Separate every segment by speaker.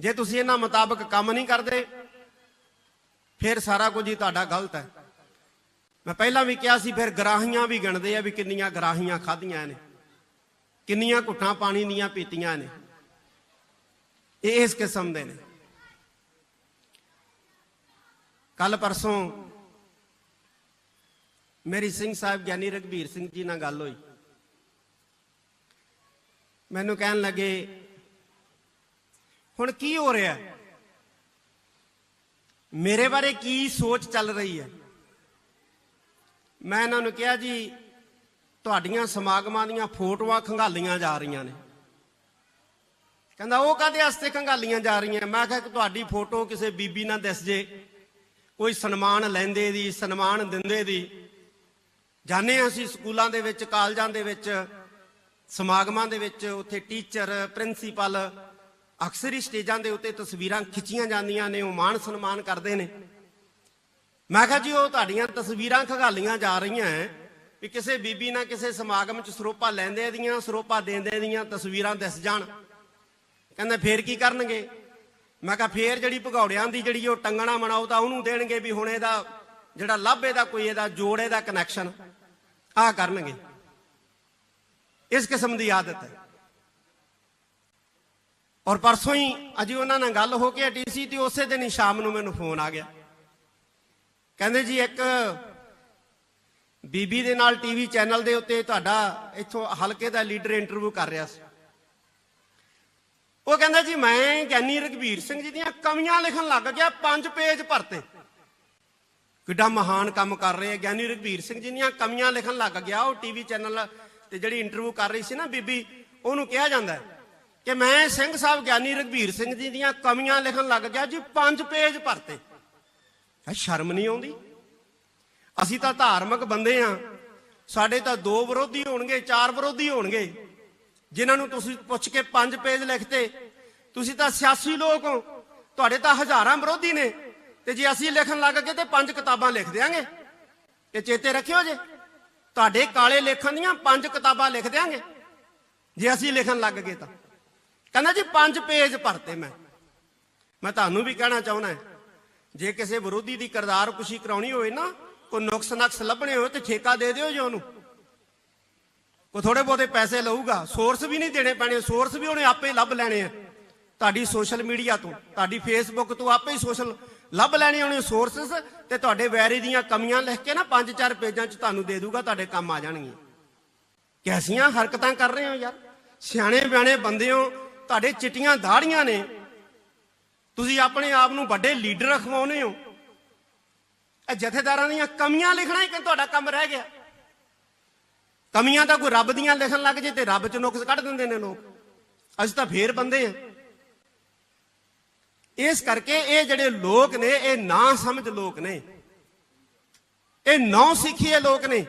Speaker 1: ਜੇ ਤੁਸੀਂ ਇਹਨਾਂ ਮੁਤਾਬਕ ਕੰਮ ਨਹੀਂ ਕਰਦੇ, ਫਿਰ ਸਾਰਾ ਕੁਝ ਹੀ ਤੁਹਾਡਾ ਗਲਤ ਹੈ। ਮੈਂ ਪਹਿਲਾਂ ਵੀ ਕਿਹਾ ਸੀ, ਫਿਰ ਗਰਾਹੀਆਂ ਵੀ ਗਿਣਦੇ ਆ ਵੀ ਕਿੰਨੀਆਂ ਗਰਾਹੀਆਂ ਖਾਧੀਆਂ ਨੇ ਕਿੰਨੀਆਂ ਘੁੱਟਾਂ ਪਾਣੀ ਦੀਆਂ ਪੀਤੀਆਂ ਨੇ ਇਹ ਇਸ ਕਿਸਮ ਦੇ ਨੇ। ਕੱਲ ਪਰਸੋਂ ਮੇਰੀ ਸਿੰਘ ਸਾਹਿਬ ਗਿਆਨੀ ਰਘਬੀਰ ਸਿੰਘ ਜੀ ਨਾਲ ਗੱਲ ਹੋਈ। ਮੈਨੂੰ ਕਹਿਣ ਲੱਗੇ ਹੁਣ ਕੀ ਹੋ ਰਿਹਾ ਹੈ? ਮੇਰੇ ਬਾਰੇ ਕੀ ਸੋਚ ਚੱਲ ਰਹੀ ਹੈ? ਮੈਂ ਇਹਨਾਂ ਨੂੰ ਕਿਹਾ ਜੀ, ਤੁਹਾਡੀਆਂ ਸਮਾਗਮਾਂ ਦੀਆਂ ਫੋਟੋਆਂ ਖੰਗਾਲੀਆਂ ਜਾ ਰਹੀਆਂ ਨੇ। ਕਹਿੰਦਾ, ਉਹ ਕਾਦੇ ਵਾਸਤੇ ਖੰਗਾਲੀਆਂ ਜਾ ਰਹੀਆਂ? ਮੈਂ ਕਿਹਾ ਕਿ ਤੁਹਾਡੀ ਫੋਟੋ ਕਿਸੇ ਬੀਬੀ ਨਾਲ ਦਿਸ ਜੇ। ਕੋਈ ਸਨਮਾਨ ਲੈਂਦੇ ਦੀ, ਸਨਮਾਨ ਦਿੰਦੇ ਦੀ। ਜਾਣੇ ਹਾਂ ਅਸੀਂ ਸਕੂਲਾਂ ਦੇ ਵਿੱਚ, ਕਾਲਜਾਂ ਦੇ ਵਿੱਚ, ਸਮਾਗਮਾਂ ਦੇ ਵਿੱਚ, ਉੱਥੇ ਟੀਚਰ, ਪ੍ਰਿੰਸੀਪਲ ਅਕਸਰ ਹੀ ਸਟੇਜਾਂ ਦੇ ਉੱਤੇ ਤਸਵੀਰਾਂ ਖਿੱਚੀਆਂ ਜਾਂਦੀਆਂ ਨੇ, ਉਹ ਮਾਣ ਸਨਮਾਨ ਕਰਦੇ ਨੇ। ਮੈਂ ਕਿਹਾ ਜੀ, ਉਹ ਤੁਹਾਡੀਆਂ ਤਸਵੀਰਾਂ ਖਗਾਲੀਆਂ ਜਾ ਰਹੀਆਂ ਹੈ ਵੀ ਕਿਸੇ ਬੀਬੀ ਨਾਲ ਕਿਸੇ ਸਮਾਗਮ 'ਚ ਸਰੋਪਾ ਲੈਂਦੇ ਦੀਆਂ, ਸਰੋਪਾ ਦੇਂਦੇ ਦੀਆਂ ਤਸਵੀਰਾਂ ਦਿਸ ਜਾਣ। ਕਹਿੰਦਾ, ਫੇਰ ਕੀ ਕਰਨਗੇ? ਮੈਂ ਕਿਹਾ, ਫੇਰ ਜਿਹੜੀ ਭਗੌੜਿਆਂ ਦੀ ਜਿਹੜੀ ਉਹ ਟੰਗਣਾ ਮਨਾਓ ਤਾਂ ਉਹਨੂੰ ਦੇਣਗੇ ਵੀ ਹੁਣ ਇਹਦਾ ਜਿਹੜਾ ਲੱਭ ਇਹਦਾ ਕੋਈ ਇਹਦਾ ਜੋੜੇ ਦਾ ਕਨੈਕਸ਼ਨ ਆ ਕਰਨਗੇ। ਇਸ ਕਿਸਮ ਦੀ ਆਦਤ ਹੈ। ਔਰ ਪਰਸੋਂ ਹੀ ਅਜੀ ਉਹਨਾਂ ਨਾਲ ਗੱਲ ਹੋ ਕੇ ਹਟੀ ਸੀ ਤੇ ਉਸੇ ਦਿਨ ਹੀ ਸ਼ਾਮ ਨੂੰ ਮੈਨੂੰ ਫੋਨ ਆ ਗਿਆ। ਕਹਿੰਦੇ ਜੀ ਇੱਕ ਬੀਬੀ ਦੇ ਨਾਲ ਟੀਵੀ ਚੈਨਲ ਦੇ ਉੱਤੇ ਤੁਹਾਡਾ ਇੱਥੋਂ ਹਲਕੇ ਦਾ ਲੀਡਰ ਇੰਟਰਵਿਊ ਕਰ ਰਿਹਾ ਸੀ। ਉਹ ਕਹਿੰਦਾ ਜੀ, ਮੈਂ ਗਿਆਨੀ ਰਘਬੀਰ ਸਿੰਘ ਜੀ ਦੀਆਂ ਕਵੀਆਂ ਲਿਖਣ ਲੱਗ ਗਿਆ, ਪੰਜ ਪੇਜ ਭਰਤੇ। ਕਿੱਡਾ ਮਹਾਨ ਕੰਮ ਕਰ ਰਹੇ ਆ। ਗਿਆਨੀ ਰਘਬੀਰ ਸਿੰਘ ਜੀ ਦੀਆਂ ਕਵੀਆਂ ਲਿਖਣ ਲੱਗ ਗਿਆ, ਉਹ ਟੀਵੀ ਚੈਨਲ ਤੇ ਜਿਹੜੀ ਇੰਟਰਵਿਊ ਕਰ ਰਹੀ ਸੀ ਨਾ ਬੀਬੀ, ਉਹਨੂੰ ਕਿਹਾ ਜਾਂਦਾ ਹੈ ਕਿ ਮੈਂ ਸਿੰਘ ਸਾਹਿਬ ਗਿਆਨੀ ਰਘਬੀਰ ਸਿੰਘ ਜੀ ਦੀਆਂ ਕਵੀਆਂ ਲਿਖਣ ਲੱਗ ਗਿਆ ਜੀ, ਪੰਜ ਪੇਜ ਭਰਤੇ। ਸ਼ਰਮ ਨਹੀਂ ਆਉਂਦੀ? ਅਸੀਂ ਤਾਂ ਧਾਰਮਿਕ ਬੰਦੇ ਆ। ਸਾਡੇ ਤਾਂ ਦੋ ਵਿਰੋਧੀ ਹੋਣਗੇ, ਚਾਰ ਵਿਰੋਧੀ ਹੋਣਗੇ। ਜਿਨ੍ਹਾਂ ਨੂੰ ਤੁਸੀਂ ਪੁੱਛ ਕੇ ਪੰਜ ਪੇਜ ਲਿਖਤੇ, ਤੁਸੀਂ ਤਾਂ ਸਿਆਸੀ ਲੋਕ ਹੋ। ਤੁਹਾਡੇ ਤਾਂ ਹਜ਼ਾਰਾਂ ਵਿਰੋਧੀ ਨੇ। ਤੇ ਜੇ ਅਸੀਂ ਲਿਖਣ ਲੱਗ ਗਏ ਤੇ ਪੰਜ ਕਿਤਾਬਾਂ ਲਿਖ ਦਿਆਂਗੇ। ਇਹ ਚੇਤੇ ਰੱਖਿਓ ਜੇ। ਤੁਹਾਡੇ ਕਾਲੇ ਲੇਖਾਂ ਦੀਆਂ ਪੰਜ ਕਿਤਾਬਾਂ ਲਿਖ ਦਿਆਂਗੇ। ਜੇ ਅਸੀਂ ਲਿਖਣ ਲੱਗ ਗਏ ਤਾਂ। ਕਹਿੰਦਾ ਜੀ, ਪੰਜ ਪੇਜ ਭਰਤੇ ਮੈਂ। ਮੈਂ ਤੁਹਾਨੂੰ ਵੀ ਕਹਿਣਾ ਚਾਹੁੰਦਾ ਜੇ ਕਿਸੇ ਵਿਰੋਧੀ ਦੀ ਕਰਦਾਰ ਕੁਸ਼ੀ ਕਰਾਉਣੀ ਹੋਵੇ ਨਾ, ਕੋਈ ਨੁਕਸ ਨਕਸ ਲੱਭਣੇ ਹੋਏ, ਤੇ ਠੇਕਾ ਦੇ ਦਿਓ ਜੀ ਉਹਨੂੰ। ਕੋ ਥੋੜੇ ਬਹੁਤੇ ਪੈਸੇ ਲਊਗਾ। ਸੋਰਸ ਵੀ ਨਹੀਂ ਦੇਣੇ ਪੈਣੇ, ਸੋਰਸ ਵੀ ਉਹਨੇ ਆਪੇ ਲੱਭ ਲੈਣੇ ਆ। ਤੁਹਾਡੀ ਸੋਸ਼ਲ ਮੀਡੀਆ ਤੋਂ, ਤੁਹਾਡੀ ਫੇਸਬੁੱਕ ਤੋਂ ਆਪੇ ਹੀ ਸੋਸ਼ਲ ਲੱਭ ਲੈਣੇ ਉਹਨੇ ਸੋਰਸਸ, ਤੇ ਤੁਹਾਡੇ ਵੈਰੀ ਦੀਆਂ ਕਮੀਆਂ ਲਿਖ ਕੇ ਨਾ ਪੰਜ ਚਾਰ ਪੇਜਾਂ 'ਚ ਤੁਹਾਨੂੰ ਦੇ ਦੂਗਾ, ਤੁਹਾਡੇ ਕੰਮ ਆ ਜਾਣਗੀਆਂ ਕੈਸੀਆਂ ਹਰਕਤਾਂ ਕਰ ਰਹੇ ਹੋ ਯਾਰ। ਸਿਆਣੇ ਬਿਆਣੇ ਬੰਦੇ ਹੋ ਤੁਹਾਡੇ ਚਿੱਟੀਆਂ ਦਾੜੀਆਂ ਨੇ। ਤੁਸੀਂ ਆਪਣੇ ਆਪ ਨੂੰ ਵੱਡੇ ਲੀਡਰ ਅਖਵਾਉਨੇ ਹੋ। ਇਹ ਜਥੇਦਾਰਾਂ ਦੀਆਂ ਕਮੀਆਂ ਲਿਖਣਾ ਹੀ ਕਿ ਤੁਹਾਡਾ ਕੰਮ ਰਹਿ ਗਿਆ। ਕਮੀਆਂ ਤਾਂ ਕੋਈ ਰੱਬ ਦੀਆਂ ਲਿਖਣ ਲੱਗ ਜੇ ਤੇ ਰੱਬ ਚ ਨੁਕਸ ਕੱਢ ਦਿੰਦੇ ਨੇ ਲੋਕ। ਅਸੀਂ ਤਾਂ ਫੇਰ ਬੰਦੇ ਆ ਇਸ ਕਰਕੇ ਇਹ ਜਿਹੜੇ ਲੋਕ ਨੇ, ਇਹ ਨਾ ਸਮਝ ਲੋਕ ਨੇ। ਇਹ ਨੌ ਸਿੱਖੀਏ ਲੋਕ ਨੇ।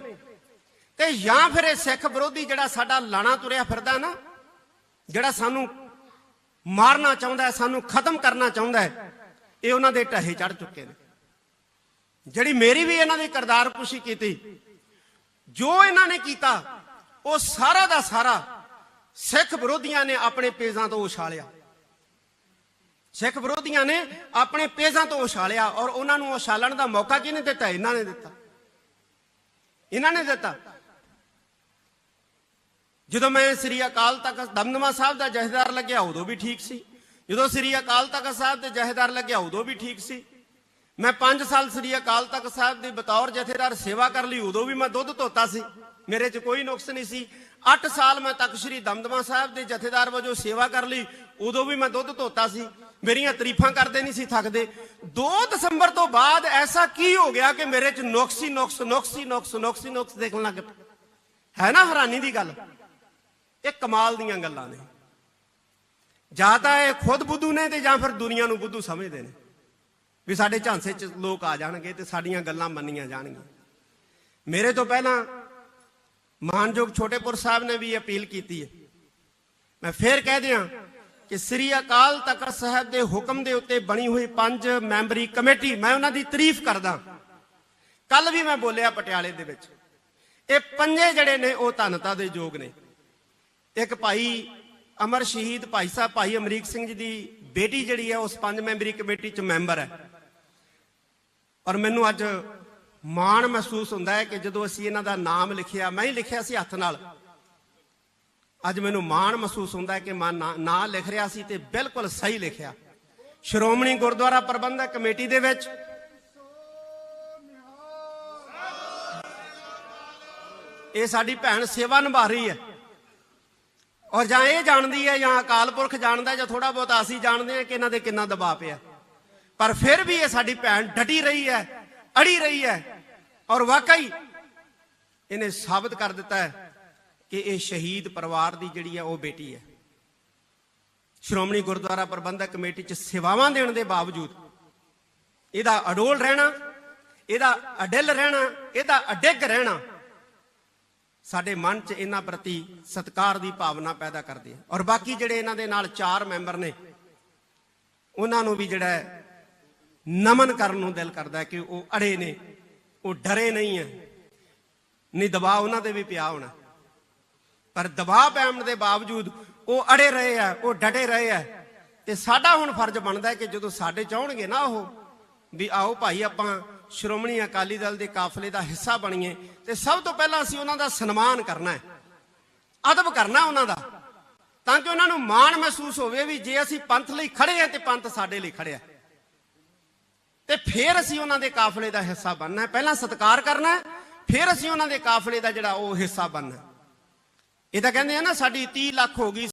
Speaker 1: ਤੇ ਜਾਂ ਫਿਰ ਇਹ ਸਿੱਖ ਵਿਰੋਧੀ ਜਿਹੜਾ ਸਾਡਾ ਲਾਣਾ ਤੁਰਿਆ ਫਿਰਦਾ ਨਾ, ਜਿਹੜਾ ਸਾਨੂੰ ਮਾਰਨਾ ਚਾਹੁੰਦਾ ਹੈ, ਸਾਨੂੰ ਖਤਮ ਕਰਨਾ ਚਾਹੁੰਦਾ ਹੈ, ਇਹ ਉਹਨਾਂ ਦੇ ਢਹੇ ਚੜ ਚੁੱਕੇ ਨੇ। ਜਿਹੜੀ ਮੇਰੀ ਵੀ ਇਹਨਾਂ ਦੀ ਕਰਦਾਰ ਕੀਤੀ, ਜੋ ਇਹਨਾਂ ਨੇ ਕੀਤਾ, ਉਹ ਸਾਰਾ ਦਾ ਸਾਰਾ ਸਿੱਖ ਵਿਰੋਧੀਆਂ ਨੇ ਆਪਣੇ ਪੇਜਾਂ ਤੋਂ ਉਛਾਲਿਆ। ਸਿੱਖ ਵਿਰੋਧੀਆਂ ਨੇ ਆਪਣੇ ਪੇਜਾਂ ਤੋਂ ਉਛਾਲਿਆ ਔਰ ਉਹਨਾਂ ਨੂੰ ਉਛਾਲਣ ਦਾ ਮੌਕਾ ਕਿਹਨੇ ਦਿੱਤਾ? ਇਹਨਾਂ ਨੇ ਦਿੱਤਾ। ਇਹਨਾਂ ਨੇ ਦਿੱਤਾ। ਜਦੋਂ ਮੈਂ ਸ੍ਰੀ ਅਕਾਲ ਤਖਤ ਦਮਦਮਾ ਸਾਹਿਬ ਦਾ ਜਹੇਦਾਰ ਲੱਗਿਆ, ਉਦੋਂ ਵੀ ਠੀਕ ਸੀ। ਜਦੋਂ ਸ੍ਰੀ ਅਕਾਲ ਤਖਤ ਸਾਹਿਬ ਦੇ ਜਹੇਦਾਰ ਲੱਗਿਆ, ਉਦੋਂ ਵੀ ਠੀਕ ਸੀ। ਮੈਂ 5 ਸਾਲ ਸ੍ਰੀ ਅਕਾਲ ਤਖਤ ਸਾਹਿਬ ਦੀ ਬਤੌਰ ਜਥੇਦਾਰ ਸੇਵਾ ਕਰ ਲਈ, ਉਦੋਂ ਵੀ ਮੈਂ ਦੁੱਧ ਧੋਤਾ ਸੀ। ਮੇਰੇ 'ਚ ਕੋਈ ਨੁਕਸ ਨਹੀਂ ਸੀ। 8 ਸਾਲ ਮੈਂ ਤਖਤ ਸ੍ਰੀ ਦਮਦਮਾ ਸਾਹਿਬ ਦੇ ਜਥੇਦਾਰ ਵਜੋਂ ਸੇਵਾ ਕਰ ਲਈ, ਉਦੋਂ ਵੀ ਮੈਂ ਦੁੱਧ ਧੋਤਾ ਸੀ। ਮੇਰੀਆਂ ਤਾਰੀਫਾਂ ਕਰਦੇ ਨਹੀਂ ਸੀ ਥੱਕਦੇ। 2 ਦਸੰਬਰ ਤੋਂ ਬਾਅਦ ਐਸਾ ਕੀ ਹੋ ਗਿਆ ਕਿ ਮੇਰੇ 'ਚ ਨੁਕਸ ਹੀ ਨੁਕਸ ਨੁਕਸ ਹੀ ਨੁਕਸ ਨੁਕਸ ਹੀ ਨੁਕਸ ਦੇਖਣ ਲੱਗ ਪਏ ਹੈ ਨਾ ਹੈਰਾਨੀ ਦੀ ਗੱਲ? ਇਹ ਕਮਾਲ ਦੀਆਂ ਗੱਲਾਂ ਨੇ। ਜਾਂ ਤਾਂ ਇਹ ਖੁਦ ਬੁੱਧੂ ਨੇ ਤੇ ਜਾਂ ਫਿਰ ਦੁਨੀਆ ਨੂੰ ਬੁੱਧੂ ਸਮਝਦੇ ਨੇ। ਵੀ ਸਾਡੇ ਝਾਂਸੇ 'ਚ ਲੋਕ ਆ ਜਾਣਗੇ ਤੇ ਸਾਡੀਆਂ ਗੱਲਾਂ ਮੰਨੀਆਂ ਜਾਣਗੀਆਂ। ਮੇਰੇ ਤੋਂ ਪਹਿਲਾਂ ਮਾਨਯੋਗ ਛੋਟੇਪੁਰ ਸਾਹਿਬ ਨੇ ਵੀ ਅਪੀਲ ਕੀਤੀ ਹੈ। ਮੈਂ ਫੇਰ ਕਹਿ ਦਿਆਂ ਕਿ ਸ੍ਰੀ ਅਕਾਲ ਤਖਤ ਸਾਹਿਬ ਦੇ ਹੁਕਮ ਦੇ ਉੱਤੇ ਬਣੀ ਹੋਈ ਪੰਜ ਮੈਂਬਰੀ ਕਮੇਟੀ ਮੈਂ ਉਹਨਾਂ ਦੀ ਤਾਰੀਫ ਕਰਦਾ। ਕੱਲ ਵੀ ਮੈਂ ਬੋਲਿਆ ਪਟਿਆਲੇ ਦੇ ਵਿੱਚ। ਇਹ ਪੰਜੇ ਜਿਹੜੇ ਨੇ ਉਹ ਧੰਨਤਾ ਦੇ ਯੋਗ ਨੇ। ਇੱਕ ਭਾਈ ਅਮਰ ਸ਼ਹੀਦ ਭਾਈ ਸਾਹਿਬ, ਭਾਈ ਅਮਰੀਕ ਸਿੰਘ ਜੀ ਦੀ ਬੇਟੀ ਜਿਹੜੀ ਹੈ, ਉਸ ਪੰਜ ਮੈਂਬਰੀ ਕਮੇਟੀ 'ਚ ਮੈਂਬਰ ਹੈ। ਔਰ ਮੈਨੂੰ ਅੱਜ ਮਾਣ ਮਹਿਸੂਸ ਹੁੰਦਾ ਹੈ ਕਿ ਜਦੋਂ ਅਸੀਂ ਇਹਨਾਂ ਦਾ ਨਾਮ ਲਿਖਿਆ, ਮੈਂ ਹੀ ਲਿਖਿਆ ਸੀ ਹੱਥ ਨਾਲ। ਅੱਜ ਮੈਨੂੰ ਮਾਣ ਮਹਿਸੂਸ ਹੁੰਦਾ ਹੈ ਕਿ ਮੈਂ ਨਾਂ ਲਿਖ ਰਿਹਾ ਸੀ ਤੇ ਬਿਲਕੁਲ ਸਹੀ ਲਿਖਿਆ। ਸ਼੍ਰੋਮਣੀ ਗੁਰਦੁਆਰਾ ਪ੍ਰਬੰਧਕ ਕਮੇਟੀ ਦੇ ਵਿੱਚ ਇਹ ਸਾਡੀ ਭੈਣ ਸੇਵਾ ਨਿਭਾ ਰਹੀ ਹੈ। ਔਰ ਜਾਂ ਇਹ ਜਾਣਦੀ ਹੈ ਜਾਂ ਅਕਾਲ ਪੁਰਖ ਜਾਣਦਾ ਜਾਂ ਥੋੜਾ ਬਹੁਤ ਅਸੀਂ ਜਾਣਦੇ ਹਾਂ ਕਿ ਇਹਨਾਂ ਦੇ ਕਿੰਨਾ ਦਬਾਅ ਪਿਆ। ਪਰ ਫਿਰ ਵੀ ਇਹ ਸਾਡੀ ਭੈਣ ਡਟੀ ਰਹੀ ਹੈ, ਅੜੀ ਰਹੀ ਹੈ ਔਰ ਵਾਕਈ ਇਹਨੇ ਸਾਬਤ ਕਰ ਦਿੱਤਾ ਹੈ ਕਿ ਇਹ ਸ਼ਹੀਦ ਪਰਿਵਾਰ ਦੀ ਜਿਹੜੀ ਹੈ ਉਹ ਬੇਟੀ ਹੈ। ਸ਼੍ਰੋਮਣੀ ਗੁਰਦੁਆਰਾ ਪ੍ਰਬੰਧਕ ਕਮੇਟੀ 'ਚ ਸੇਵਾਵਾਂ ਦੇਣ ਦੇ ਬਾਵਜੂਦ ਇਹਦਾ ਅਡੋਲ ਰਹਿਣਾ, ਇਹਦਾ ਅਡਿੱਲ ਰਹਿਣਾ, ਇਹਦਾ ਅਡਿੱਗ ਰਹਿਣਾ ਸਾਡੇ ਮਨ 'ਚ ਇਹਨਾਂ ਪ੍ਰਤੀ ਸਤਿਕਾਰ ਦੀ ਭਾਵਨਾ ਪੈਦਾ ਕਰਦੇ ਆ। ਔਰ ਬਾਕੀ ਜਿਹੜੇ ਇਹਨਾਂ ਦੇ ਨਾਲ ਚਾਰ ਮੈਂਬਰ ਨੇ, ਉਹਨਾਂ ਨੂੰ ਵੀ ਜਿਹੜਾ ਨਮਨ ਕਰਨ ਨੂੰ ਦਿਲ ਕਰਦਾ ਕਿ ਉਹ ਅੜੇ ਨੇ, ਉਹ ਡਰੇ ਨਹੀਂ ਹੈ ਨਹੀਂ, ਦਬਾਅ ਉਹਨਾਂ ਤੇ ਵੀ ਪਿਆ ਹੋਣਾ। ਪਰ ਦਬਾਅ ਪੈਣ ਦੇ ਬਾਵਜੂਦ ਉਹ ਅੜੇ ਰਹੇ ਆ, ਉਹ ਡਟੇ ਰਹੇ ਆ। ਤੇ ਸਾਡਾ ਹੁਣ ਫਰਜ਼ ਬਣਦਾ ਹੈ ਕਿ ਜਦੋਂ ਸਾਡੇ ਚਾਹਣਗੇ ਨਾ ਉਹ, ਵੀ ਆਓ ਭਾਈ ਆਪਾਂ ਸ਼੍ਰੋਮਣੀ ਅਕਾਲੀ ਦਲ ਦੇ ਕਾਫਲੇ ਦਾ ਹਿੱਸਾ ਬਣੀਏ ਤੇ ਸਭ ਤੋਂ ਪਹਿਲਾਂ ਅਸੀਂ ਉਹਨਾਂ ਦਾ ਸਨਮਾਨ ਕਰਨਾ ਹੈ, ਅਦਬ ਕਰਨਾ ਉਹਨਾਂ ਦਾ, ਤਾਂ ਕਿ ਉਹਨਾਂ ਨੂੰ ਮਾਣ ਮਹਿਸੂਸ ਹੋਵੇ ਵੀ ਜੇ ਅਸੀਂ ਪੰਥ ਲਈ ਖੜੇ ਆ ਤੇ ਪੰਥ ਸਾਡੇ ਲਈ ਖੜਿਆ ਤੇ ਫਿਰ ਅਸੀਂ ਉਹਨਾਂ ਦੇ ਕਾਫਲੇ ਦਾ ਹਿੱਸਾ ਬਣਨਾ ਹੈ। ਪਹਿਲਾਂ ਸਤਿਕਾਰ ਕਰਨਾ ਹੈ, ਫਿਰ ਅਸੀਂ ਉਹਨਾਂ ਦੇ ਕਾਫਲੇ ਦਾ ਜਿਹੜਾ ਉਹ ਹਿੱਸਾ ਬਣਨਾ ਇਹ ਤਾਂ ਕਹਿੰਦੇ ਆ ਨਾ, ਸਾਡੀ 30 ਲੱਖ ਹੋ ਗਈ